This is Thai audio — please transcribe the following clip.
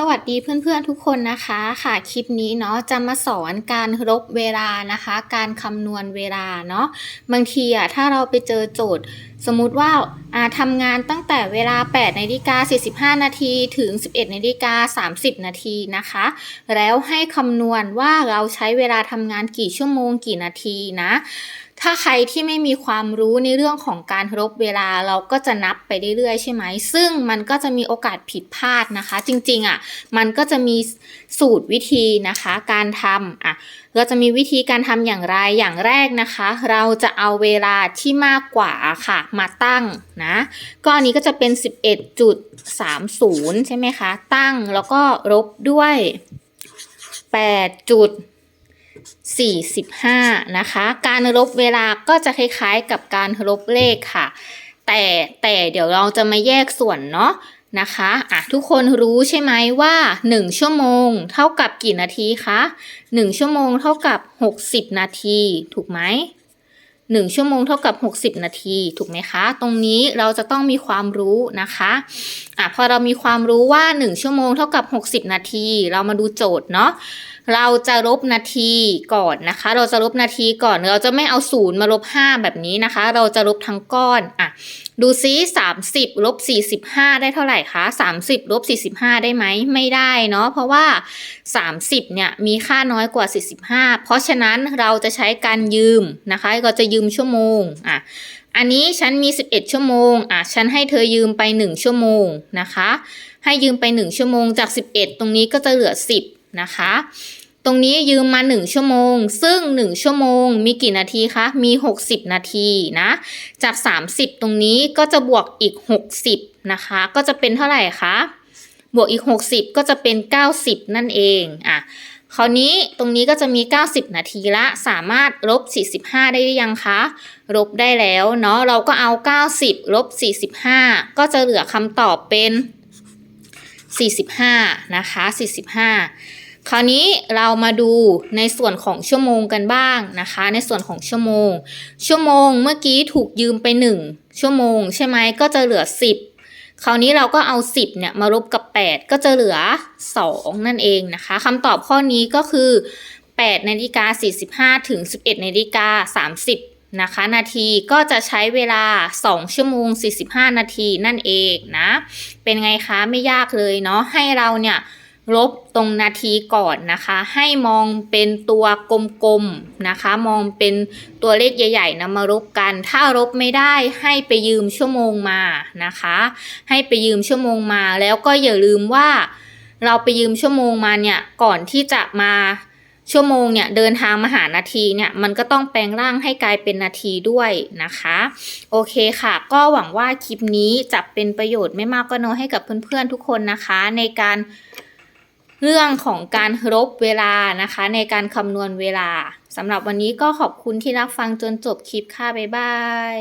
สวัสดีเพื่อนๆทุกคนนะคะค่ะคลิปนี้เนาะจะมาสอนการลบเวลานะคะ การคำนวณเวลาเนาะบางทีอะถ้าเราไปเจอโจทย์ สมมุติว่าอาทำงานตั้งแต่เวลา8นาฬิกา45 นาทีถึง 11นาฬิกา30 นาทีนะคะ แล้วให้คำนวณว่าเราใช้เวลาทำงานกี่ชั่วโมงกี่นาทีนะ ถ้าใครที่ไม่มีความรู้ในเรื่องของการลบเวลาเราก็จะนับไปเรื่อยๆใช่ไหม ซึ่งมันก็จะมีโอกาสผิดพลาดนะคะ จริงๆอะมันก็จะมีสูตรวิธีนะคะ การทำอะเราจะมีวิธีการทำอย่างไรอย่างแรกนะคะ เราจะเอาเวลาที่มากกว่าค่ะมาตั้งนะก็อันนี้ก็จะเป็น 11.30 ใช่ไหมคะ ตั้งแล้วก็ลบด้วย8จุด 45 นะคะ การลบเวลาก็จะคล้ายๆกับการลบเลขค่ะ แต่แต่เดี๋ยวเราจะมาแยกส่วนเนาะนะคะอะทุกคนรู้ใช่ไหมว่า 1 ชั่วโมง เท่ากับกี่นาทีคะ 1 ชั่วโมงเท่ากับ 60 นาที ถูกไหม 1 ชั่วโมงเท่ากับ 60 นาที ถูกไหมคะ ตรงนี้เราจะต้องมีความรู้นะคะอะพอเรามีความรู้ว่า 1 ชั่วโมงเท่ากับ 60 นาที เรามาดูโจทย์เนาะเราจะลบนาทีก่อนนะคะ เราจะลบนาทีก่อน เราจะไม่เอาศูนย์มาลบห้าแบบนี้นะคะ เราจะลบทั้งก้อนอะ ดูซิสามสิบลบสี่สิบห้าได้เท่าไหร่คะสามสิบลบสี่สิบห้าได้ไหมไม่ได้เนาะเพราะว่าสามสิบเนี่ยมีค่าน้อยกว่าสี่สิบห้าเพราะฉะนั้นเราจะใช้การยืมนะคะเราจะยืมชั่วโมงอะอันนี้ฉันมี 11 ชั่วโมงอะฉันให้เธอยืมไป 1 ชั่วโมงนะคะ ให้ยืมไป 1 ชั่วโมงจาก 11 ตรงนี้ก็จะเหลือ 10 นะคะ ตรงนี้ยืมมา 1 ชั่วโมง ซึ่ง 1 ชั่วโมง มีกี่นาทีคะ มี 60 นาทีนะ จาก 30 ตรงนี้ก็จะบวกอีก 60 นะคะ ก็จะเป็นเท่าไหร่คะ บวกอีก 60 ก็จะเป็น 90 นั่นเอง อะ คราวนี้ตรงนี้ก็จะมี 90 นาทีละ สามารถลบ 45 ได้หรือยังคะ ลบได้แล้วเนาะ เราก็เอา 90 ลบ 45 ก็จะเหลือคำตอบเป็น 45 นะคะ 45 คราวนี้เรามาดูในส่วนของชั่วโมงกันบ้างนะคะ ในส่วนของชั่วโมง ชั่วโมงเมื่อกี้ถูกยืมไป 1 ชั่วโมง ใช่ไหมก็จะเหลือ 10 คราวนี้เราก็เอา 10เนี่ยมาลบกับ 8 ก็จะเหลือ 2 นั่นเองนะคะคำตอบข้อนี้ก็คือ 8นาฬิกา45ถึง11นาฬิกา30นะคะนาทีก็จะใช้เวลา 2 ชั่วโมง 45 นาทีนั่นเองนะ เป็นไงคะไม่ยากเลยเนาะให้เราเนี่ย ลบตรงนาทีก่อนนะคะ ให้มองเป็นตัวกลมๆนะคะ มองเป็นตัวเลขใหญ่ๆนะมาลบกัน ถ้าลบไม่ได้ให้ไปยืมชั่วโมงมานะคะ ให้ไปยืมชั่วโมงมา แล้วก็อย่าลืมว่า เราไปยืมชั่วโมงมาเนี่ยก่อนที่จะมาชั่วโมงเนี่ยเดินทางมาหานาทีเนี่ยมันก็ต้องแปลงร่างให้กลายเป็นนาทีด้วยนะคะ โอเคค่ะ ก็หวังว่าคลิปนี้จะเป็นประโยชน์ไม่มากก็น้อยให้กับเพื่อนๆทุกคนนะคะ ในการ เรื่องของการลบเวลานะคะ ในการคำนวณเวลาสำหรับวันนี้ก็ขอบคุณที่รับฟังจนจบคลิปค่ะ บ๊ายบาย